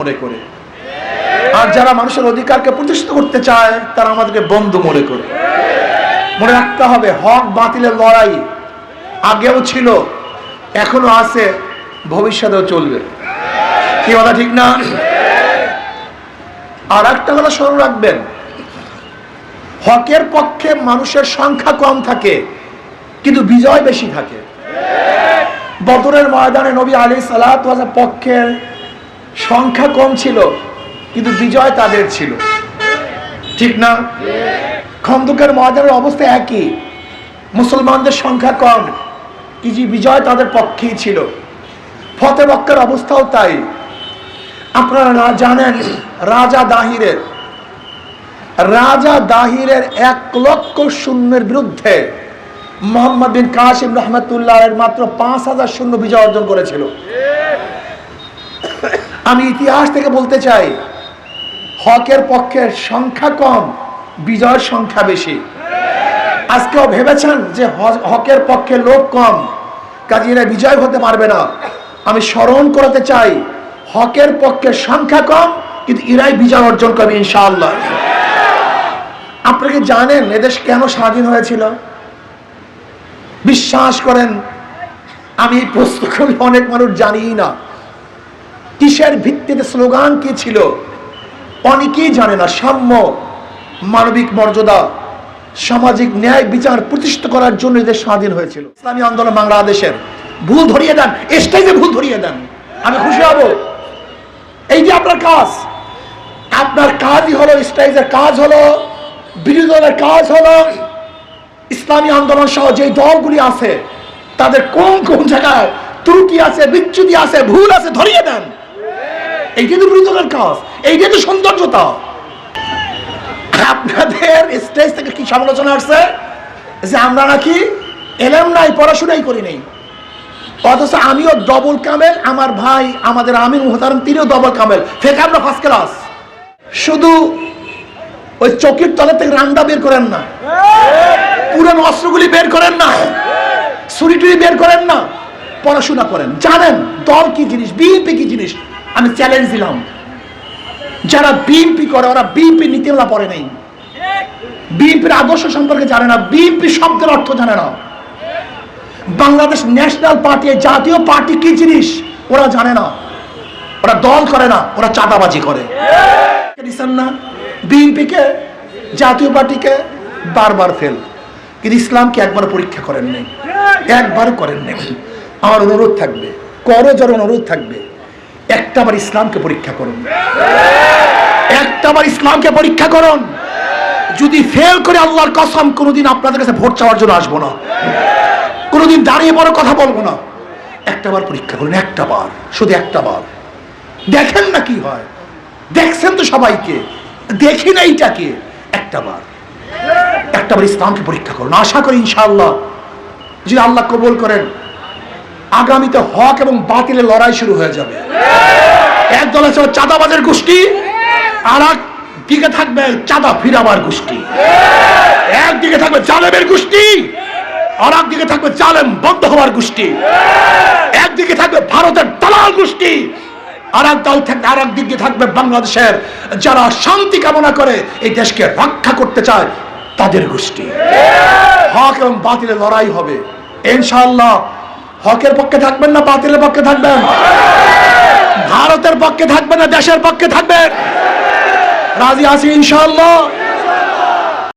মনে করে। আর যারা মানুষের অধিকারকে প্রতিষ্ঠিত করতে চায়, তারা আমাদেরকে বন্ধু মনে করে। মনে রাখতে হবে, হক বাতিলের লড়াই আগেও ছিল, এখনও আছে, ভবিষ্যতেও চলবে। কি কথা, ঠিক না? আর একটা কথা স্মরণ রাখবেন, হকের পক্ষে মানুষের সংখ্যা কম থাকে, কিন্তু বিজয় বেশি থাকে। বদরের ময়দানে নবী আলী সালাত পক্ষের সংখ্যা কম ছিল, কিন্তু বিজয় তাদের ছিল। ঠিক না? খন্দকের ময়দানের অবস্থা একই। মুসলমানদের সংখ্যা কম কিন্তু বিজয় তাদের পক্ষেই ছিল। ফতে মক্কার অবস্থাও তাই। আপনারা জানেন, রাজা দাহিরের রাজা দাহিরের এক লক্ষ শূন্যের বিরুদ্ধে মোহাম্মদ বিন কাসিম রহমতুল্লাহ মাত্র পাঁচ হাজার শূন্য বিজয় অর্জন করেছিল। আমি ইতিহাস থেকে বলতে চাই, হকের পক্ষের সংখ্যা কম, বিজয়ের সংখ্যা বেশি। আজকেও ভেবেছেন যে হকের পক্ষে লোক কম, কাজে এরা বিজয় হতে পারবে না। আমি স্মরণ করাতে চাই, হকের পক্ষে সংখ্যা কম, কিন্তু এরাই বিজয় অর্জন করবে ইনশাআল্লাহ। আপনারা কি জানেন এদেশ কেন স্বাধীন হয়েছিল? বিশ্বাস করেন, আমি এই প্রশ্ন অনেক মানুষ জানি না। কিসের ভিত্তিতে স্লোগান কি ছিল? অনেকেই জানে না, সাম্য, মানবিক মর্যাদা, সামাজিক ন্যায় বিচার প্রতিষ্ঠা করার জন্য এদের স্বাধীন হয়েছিল। ইসলামী আন্দোলন বাংলাদেশের। ভুল ধরিয়ে দেন স্টেজে ভুল ধরিয়ে দেন, আমি খুশি হব। এই যে আপনার কাজ, আপনার কাজই হলো স্টেজের কাজ হলো, বিরোধী দলের কাজ হলো, ইসলামী আন্দোলন সহ যে দলগুলি আছে, তাদের কোন কোন জায়গায় ত্রুটি আছে, বিচ্যুতি আছে, ভুল আছে, ধরিয়ে দেন। এইটাই তো দলের কাজ এইটাই তো সৌন্দর্যতা। আপনাদের স্টেজ থেকে কি সমালোচনা আসছে? যে আমরা নাকি এলেম নাই, পড়াশোনাই করি নাই। অথচ আমিও ডবল কামেল আমার ভাই, আমাদের আমির মোহতারাম, তিনিও ডবল কামেল ফেকে আমরা ফার্স্ট ক্লাস শুধু ওই চকির তলা থেকে রান্ডা বের করেন না। পুরানো অস্ত্রগুলি বের করেন না। ছুরি টুরি বের করেন না। পড়াশোনা করেন। জানেন দল কি জিনিস, বিএনপি কি জিনিস? আমি চ্যালেঞ্জ দিলাম। যারা বিএনপি করে, ওরা বিএনপি নীতিমালা পড়ে নেই। বিএনপির আদর্শ সম্পর্কে জানে না বিএনপি শব্দের অর্থ জানে না। বাংলাদেশ ন্যাশনাল পার্টি জাতীয় পার্টি কি জিনিস, ওরা জানে না। ওরা দল করে না, ওরা চাঁদাবাজি করে। না? বিএনপিকে জাতীয় পার্টিকে বারবার ফেল কিন্তু ইসলামকে একবার পরীক্ষা করেন নেই। একবারও করেন নেই। আমার অনুরোধ থাকবে। করো যার অনুরোধ থাকবে। একটাবার ইসলামকে পরীক্ষা করুন। একটাবার ইসলামকে পরীক্ষা করুন। যদি ফেল করে আল্লাহর কসম, কোনোদিন আপনাদের কাছে ভোট চাওয়ার জন্য আসব না। কোনোদিন দাঁড়িয়ে বড় কথা বলব না। একটাবার পরীক্ষা করুন একটা বার শুধু একটা বার দেখেন না কি হয়। দেখছেন তো সবাইকে। দেখি না এইটাকে। একটা বার একটা বার ইসলামকে পরীক্ষা করুন। আশা করি ইনশাআল্লাহ। যদি আল্লাহ কবুল করেন আগামীতে হক এবং বাতিলের লড়াই শুরু হয়ে যাবে। এক দল আছে চাঁদাবাজের গোষ্ঠী, আর এক দিকে থাকবে চাঁদা ফিরাবার গোষ্ঠী। একদিকে থাকবে জালেমের গোষ্ঠী, আর একদিকে থাকবে জালেম বন্ধ হওয়ার গোষ্ঠী। একদিকে থাকবে ভারতের দালাল গোষ্ঠী, আর এক দল থাকবে আর একদিকে থাকবে বাংলাদেশের যারা শান্তি কামনা করে এই দেশকে রক্ষা করতে চায়, তাদের গোষ্ঠী। হক এবং বাতিলের লড়াই হবে। ইনশাআল্লাহ হকের পক্ষে থাকবেন না, বাতিলের পক্ষে থাকবেন? ভারতের পক্ষে থাকবেন না, দেশের পক্ষে থাকবেন? রাজি আছি ইনশাআল্লাহ।